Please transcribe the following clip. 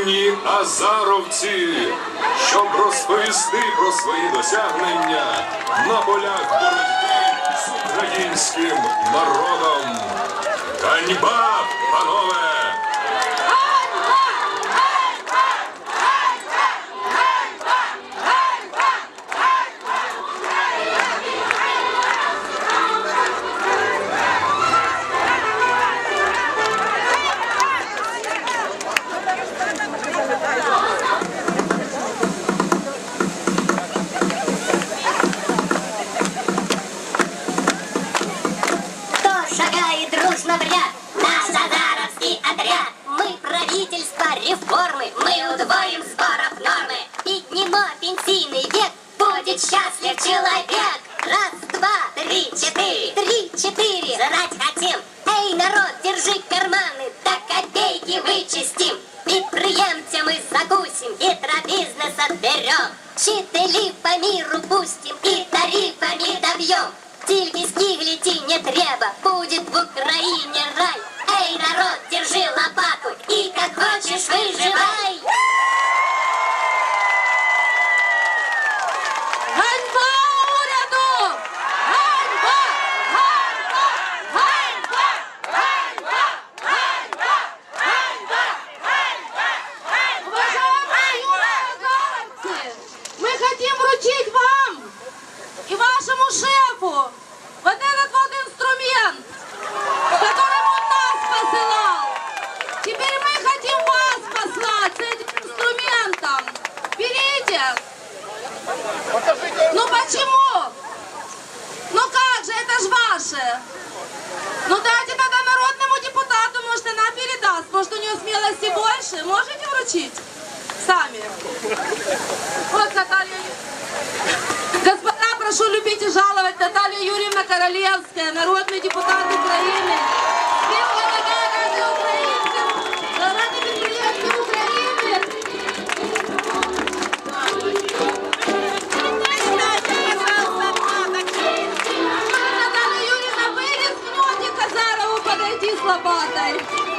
юні азаровці, щоб розповісти про свої досягнення на полях боротьби з українським народом. Ганьба, панове! шагает дружно в ряд? Наш Азаровский отряд. Мы правительство реформы, мы удвоим сборов нормы. Поднимо пенсийный век, будет счастлив человек. Раз, два, три, четыре, три, четыре. Жрать хотим. Эй, народ, держи карманы, до копейки вычистим. Підприємця ми закусим, бізнес отберем. Вчителів по миру пустим і тарифами доб'ем. Тільки скигліті не почему? Ну как же, это ж ваше. Ну дайте тогда народному депутату, может она передаст, может у нее смелости больше. Можете вручить? Сами. Вот Наталья Ю- Господа, прошу любить и жаловать Наталья Юрьевна Королевская, народный депутат Украины. лопатой.